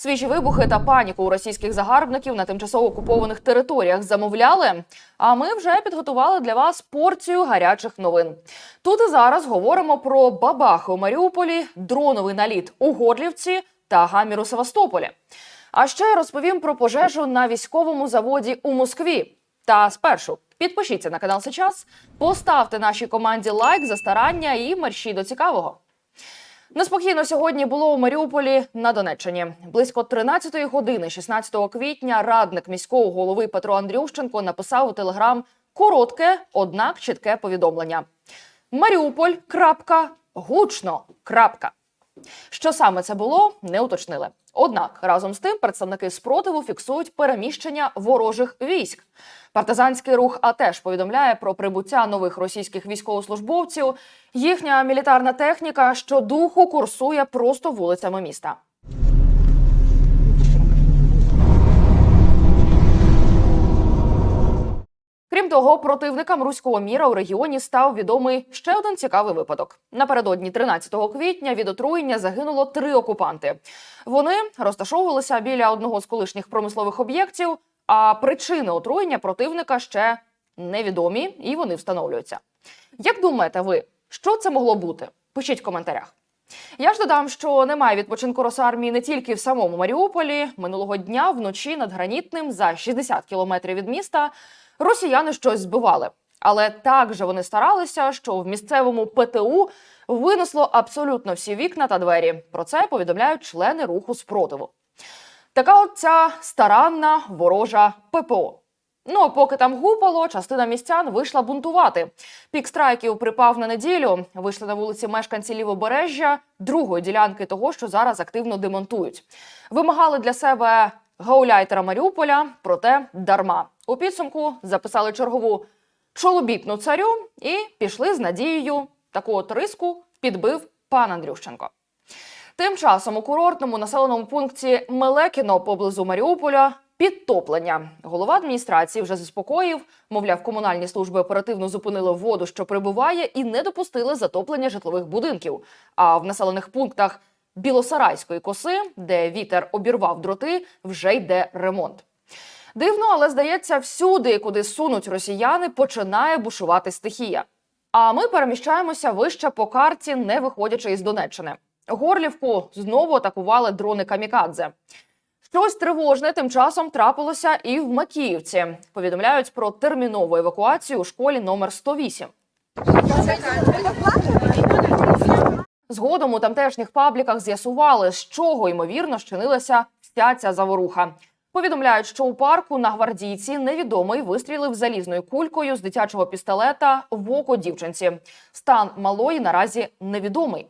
Свіжі вибухи та паніку у російських загарбників на тимчасово окупованих територіях замовляли. А ми вже підготували для вас порцію гарячих новин. Тут і зараз говоримо про бабахи у Маріуполі, дроновий наліт у Горлівці та гамір у Севастополі. А ще розповім про пожежу на військовому заводі у Москві. Та спершу підпишіться на канал Сейчас, поставте нашій команді лайк за старання і мерщій до цікавого. Неспокійно сьогодні було у Маріуполі на Донеччині. Близько 13-ї години, 16 квітня, радник міського голови Петро Андрющенко написав у телеграм коротке, однак чітке повідомлення: Маріуполь. Крапка, гучно. Крапка. Що саме це було, не уточнили. Однак разом з тим представники спротиву фіксують переміщення ворожих військ. Партизанський рух АТЕШ повідомляє про прибуття нових російських військовослужбовців. Їхня мілітарна техніка щодуху курсує просто вулицями міста. Крім того, противникам руського міра у регіоні став відомий ще один цікавий випадок. Напередодні 13 квітня від отруєння загинуло три окупанти. Вони розташовувалися біля одного з колишніх промислових об'єктів. А причини отруєння противника ще невідомі і вони встановлюються. Як думаєте ви, що це могло бути? Пишіть в коментарях. Я ж додам, що немає відпочинку Росармії не тільки в самому Маріуполі. Минулого дня вночі над гранітним за 60 кілометрів від міста росіяни щось збивали. Але так же вони старалися, що в місцевому ПТУ винесло абсолютно всі вікна та двері. Про це повідомляють члени руху спротиву. Така от ця старанна ворожа ППО. Ну а поки там гупало, частина містян вийшла бунтувати. Пік страйків припав на неділю. Вийшли на вулиці мешканці лівобережжя другої ділянки того, що зараз активно демонтують. Вимагали для себе гауляйтера Маріуполя, проте дарма. У підсумку записали чергову чолобітну царю і пішли з надією. Таку от риску підбив пан Андрющенко. Тим часом у курортному населеному пункті Мелекіно поблизу Маріуполя підтоплення. Голова адміністрації вже заспокоїв, мовляв, комунальні служби оперативно зупинили воду, що прибуває, і не допустили затоплення житлових будинків. А в населених пунктах Білосарайської коси, де вітер обірвав дроти, вже йде ремонт. Дивно, але здається, всюди, куди сунуть росіяни, починає бушувати стихія. А ми переміщаємося вище по карті, не виходячи із Донеччини. Горлівку знову атакували дрони камікадзе. Щось тривожне тим часом трапилося і в Макіївці. Повідомляють про термінову евакуацію у школі номер 108. Згодом у тамтешніх пабліках з'ясували, з чого ймовірно щинилася вся ця заворуха. Повідомляють, що у парку на гвардійці невідомий вистрілив залізною кулькою з дитячого пістолета в око дівчинці. Стан малої наразі невідомий.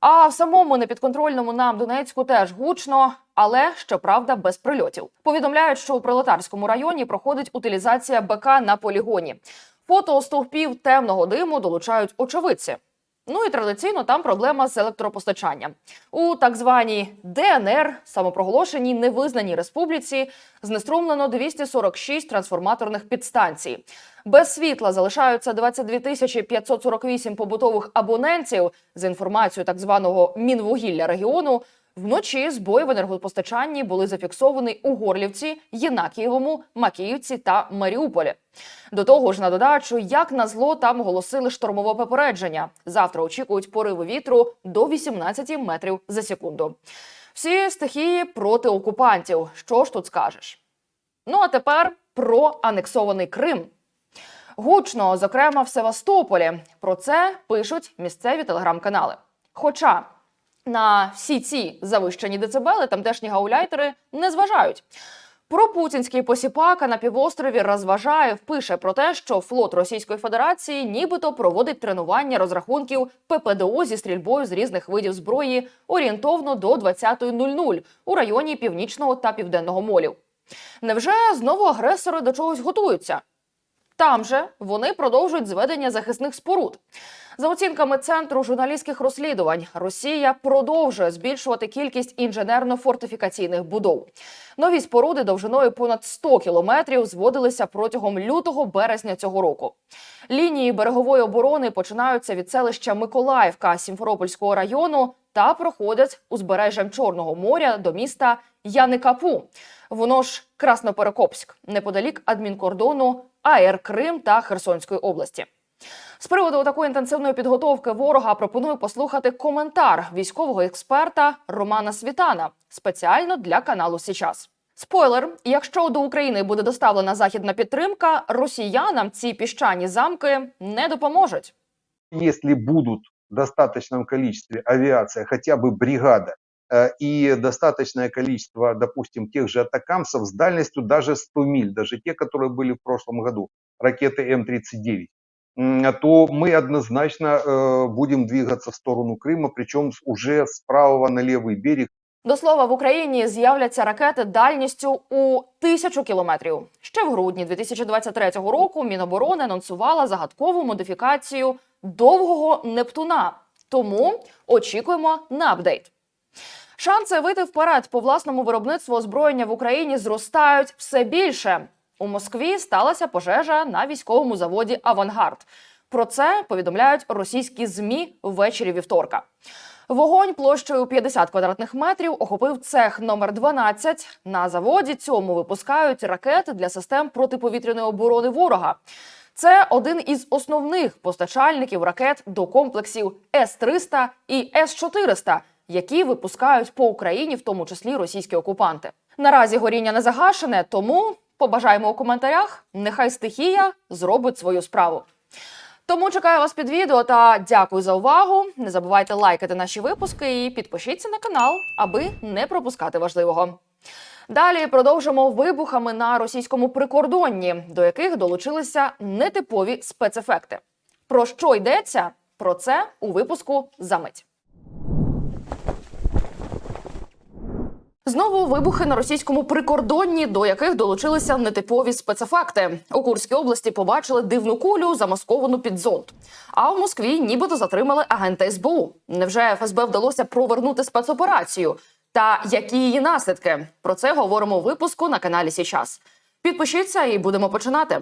А в самому непідконтрольному нам Донецьку теж гучно, але щоправда без прильотів. Повідомляють, що у Пролетарському районі проходить утилізація БК на полігоні. Фото стовпів темного диму долучають очевидці. Ну і традиційно там проблема з електропостачанням. У так званій ДНР, самопроголошеній невизнаній республіці, знеструмлено 246 трансформаторних підстанцій. Без світла залишаються 22 тисячі 548 побутових абонентів. За інформацією так званого Мінвугілля регіону, вночі збої в енергопостачанні були зафіксовані у Горлівці, Єнакієвому, Макіївці та Маріуполі. До того ж, на додачу, як на зло, там оголосили штормове попередження. Завтра очікують пориви вітру до 18 метрів за секунду. Всі стихії проти окупантів. Що ж тут скажеш? Ну а тепер про анексований Крим. Гучно, зокрема в Севастополі. Про це пишуть місцеві телеграм-канали. Хоча на всі ці завищені децибели тамтешні гауляйтери не зважають. Про путінський посіпака на півострові розважає, пише про те, що флот Російської Федерації нібито проводить тренування розрахунків ППДО зі стрільбою з різних видів зброї орієнтовно до 20.00 у районі північного та південного молів. Невже знову агресори до чогось готуються? Там же вони продовжують зведення захисних споруд. За оцінками центру журналістських розслідувань, Росія продовжує збільшувати кількість інженерно-фортифікаційних будов. Нові споруди довжиною понад 100 кілометрів зводилися протягом лютого-березня цього року. Лінії берегової оборони починаються від селища Миколаївка Сімферопольського району та проходять узбережжям Чорного моря до міста Яникапу. Воно ж Красноперекопськ, неподалік адмінкордону АР Крим та Херсонської області. З приводу такої інтенсивної підготовки ворога пропоную послухати коментар військового експерта Романа Світана спеціально для каналу Січас. Спойлер: якщо до України буде доставлена західна підтримка, росіянам ці піщані замки не допоможуть. если будут в достаточном количестве авиация, хотя бы бригада, и достаточное количество, допустим, тех же атакамсов с дальностью даже 100 миль, даже те, которые были в прошлом году, ракеты М-39, м, то мы однозначно э, будем двигаться в сторону Крыма, причем с- уже с правого на левый берег, До слова, в Україні з'являться ракети дальністю у тисячу кілометрів. Ще в грудні 2023 року Міноборони анонсувала загадкову модифікацію довгого Нептуна. Тому очікуємо на апдейт. Шанси вийти вперед по власному виробництву озброєння в Україні зростають все більше. У Москві сталася пожежа на військовому заводі Авангард. Про це повідомляють російські змі ввечері вівторка. Вогонь площею 50 квадратних метрів охопив цех номер 12. На заводі цьому випускають ракети для систем протиповітряної оборони ворога. Це один із основних постачальників ракет до комплексів С-300 і С-400, які випускають по Україні, в тому числі російські окупанти. Наразі горіння не загашене, тому побажаємо у коментарях. Нехай стихія зробить свою справу. Тому чекаю вас під відео та дякую за увагу. Не забувайте лайкати наші випуски і підпишіться на канал, аби не пропускати важливого. Далі продовжимо вибухами на російському прикордонні, до яких долучилися нетипові спецефекти. Про що йдеться? Про це у випуску за Знову вибухи на російському прикордонні, до яких долучилися нетипові спецефекти. У Курській області побачили дивну кулю, замасковану під зонт. А в Москві нібито затримали агента СБУ. Невже ФСБ вдалося провернути спецоперацію? Та які її наслідки? Про це говоримо у випуску на каналі Січас. Підпишіться і будемо починати.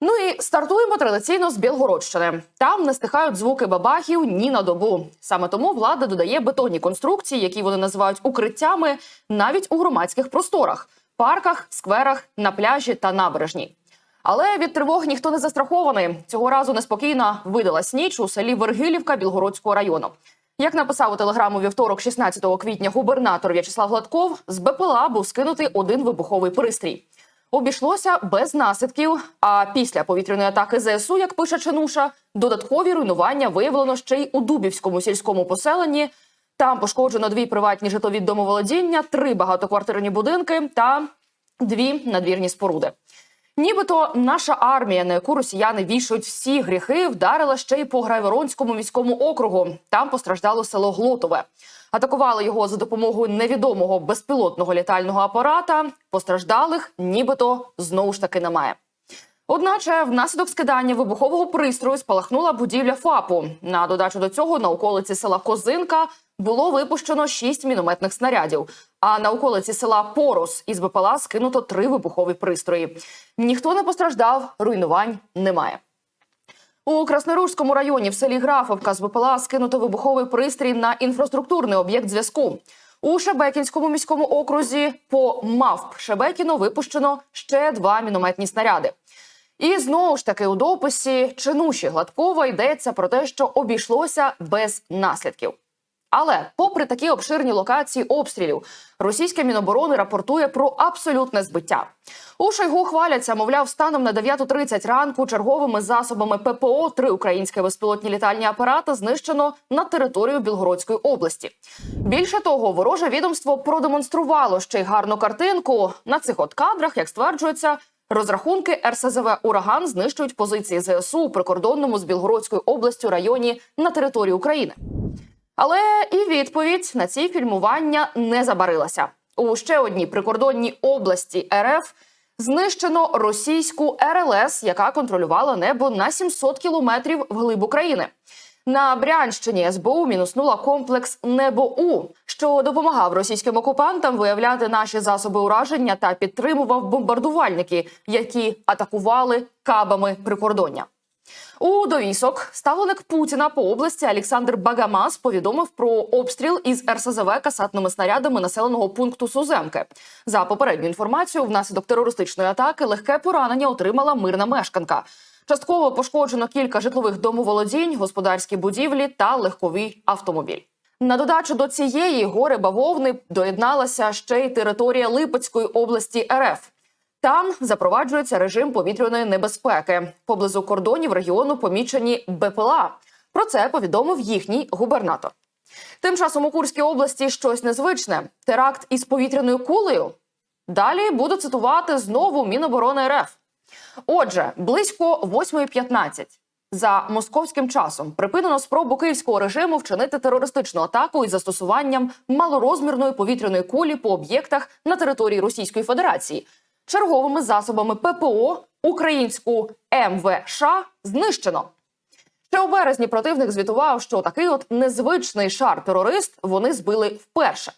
Ну і стартуємо традиційно з Білгородщини. Там не стихають звуки бабахів ні на добу. Саме тому влада додає бетонні конструкції, які вони називають укриттями, навіть у громадських просторах, парках, скверах, на пляжі та набережній. Але від тривог ніхто не застрахований. Цього разу неспокійна видалась ніч у селі Вергилівка Білгородського району. Як написав у телеграму вівторок, 16 квітня, губернатор В'ячеслав Гладков, з БПЛА був скинутий один вибуховий пристрій. Обійшлося без наслідків. А після повітряної атаки ЗСУ, як пише Ченуша, додаткові руйнування виявлено ще й у Дубівському сільському поселенні. Там пошкоджено дві приватні житлові домоволодіння, три багатоквартирні будинки та дві надвірні споруди. Нібито наша армія, на яку росіяни вішують всі гріхи, вдарила ще й по Грайворонському міському округу. Там постраждало село Глотове. Атакували його за допомогою невідомого безпілотного літального апарата. Постраждалих, нібито знову ж таки немає. Одначе, внаслідок скидання вибухового пристрою спалахнула будівля ФАПу. На додачу до цього на околиці села Козинка було випущено шість мінометних снарядів. А на околиці села Порос із БПЛА скинуто три вибухові пристрої. Ніхто не постраждав, руйнувань немає. У Красноружському районі в селі Графовка з БПЛА скинуто вибуховий пристрій на інфраструктурний об'єкт зв'язку. У Шебекінському міському окрузі по МАВП Шебекіно випущено ще два мінометні снаряди. І знову ж таки у дописі чинуші Гладкова йдеться про те, що обійшлося без наслідків. Але, попри такі обширні локації обстрілів, російське міноборони рапортує про абсолютне збиття. У Шойгу хваляться, мовляв, станом на 9.30 ранку черговими засобами ППО три українські безпілотні літальні апарати знищено на територію Білгородської області. Більше того, вороже відомство продемонструвало ще й гарну картинку. На цих от кадрах, як стверджується, розрахунки РСЗВ Ураган знищують позиції ЗСУ у прикордонному з Білгородською областю районі на території України. Але і відповідь на ці фільмування не забарилася. У ще одній прикордонній області РФ знищено російську РЛС, яка контролювала небо на 700 кілометрів вглиб України. На Брянщині СБУ мінуснула комплекс Небо-У, що допомагав російським окупантам виявляти наші засоби ураження та підтримував бомбардувальники, які атакували кабами прикордоння. У довісок ставленик Путіна по області Олександр Багамас повідомив про обстріл із РСЗВ касатними снарядами населеного пункту Суземки. За попередню інформацію, внаслідок терористичної атаки легке поранення отримала мирна мешканка. Частково пошкоджено кілька житлових домоволодінь, господарські будівлі та легковий автомобіль. На додачу до цієї гори бавовни доєдналася ще й територія Липецької області РФ. Там запроваджується режим повітряної небезпеки. Поблизу кордонів регіону помічені БПЛА. Про це повідомив їхній губернатор. Тим часом у Курській області щось незвичне: теракт із повітряною кулею. Далі буду цитувати знову Міноборони РФ. Отже, близько 8.15 за московським часом припинено спробу київського режиму вчинити терористичну атаку із застосуванням малорозмірної повітряної кулі по об'єктах на території Російської Федерації. Черговими засобами ППО українську МВШ знищено. Ще у березні противник звітував, що такий от незвичний шар-терорист вони збили вперше.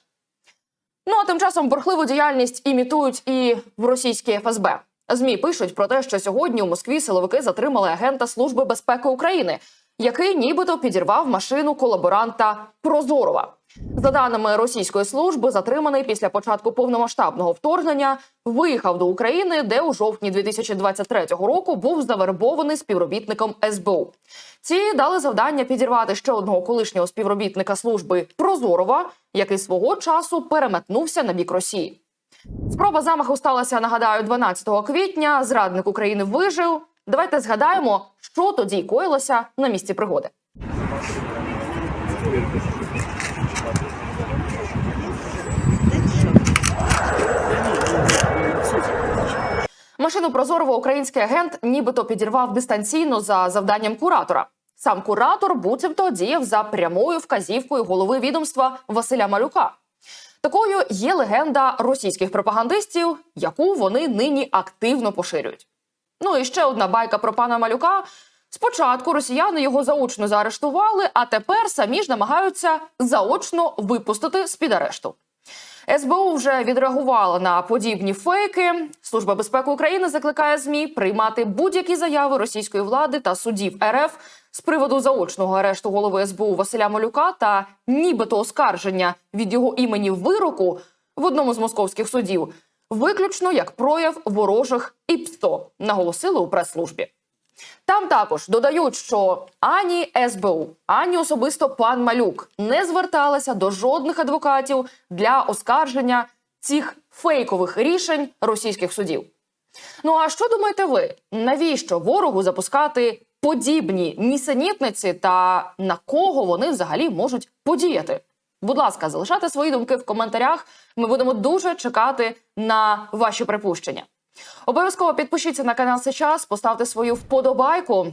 Ну а тим часом бурхливу діяльність імітують і в російській ФСБ. ЗМІ пишуть про те, що сьогодні у Москві силовики затримали агента Служби безпеки України, який нібито підірвав машину колаборанта Прозорова. За даними російської служби, затриманий після початку повномасштабного вторгнення виїхав до України, де у жовтні 2023 року був завербований співробітником СБУ. Ці дали завдання підірвати ще одного колишнього співробітника служби Прозорова, який свого часу переметнувся на бік Росії. Спроба замаху сталася, нагадаю, 12 квітня. Зрадник України вижив. Давайте згадаємо, що тоді коїлося на місці пригоди. Машину Прозорова український агент нібито підірвав дистанційно за завданням куратора. Сам куратор буцімто діяв за прямою вказівкою голови відомства Василя Малюка. Такою є легенда російських пропагандистів, яку вони нині активно поширюють. Ну і ще одна байка про пана Малюка. Спочатку росіяни його заочно заарештували, а тепер самі ж намагаються заочно випустити з під арешту. СБУ вже відреагувала на подібні фейки. Служба безпеки України закликає змі приймати будь-які заяви російської влади та судів РФ з приводу заочного арешту голови СБУ Василя Малюка та нібито оскарження від його імені вироку в одному з московських судів, виключно як прояв ворожих ІПСТО, наголосили у прес-службі. Там також додають, що ані СБУ, ані особисто пан Малюк не зверталися до жодних адвокатів для оскарження цих фейкових рішень російських судів. Ну а що думаєте ви? Навіщо ворогу запускати подібні нісенітниці та на кого вони взагалі можуть подіяти? Будь ласка, залишайте свої думки в коментарях. Ми будемо дуже чекати на ваші припущення. Обов'язково підпишіться на канал сейчас, поставте свою вподобайку.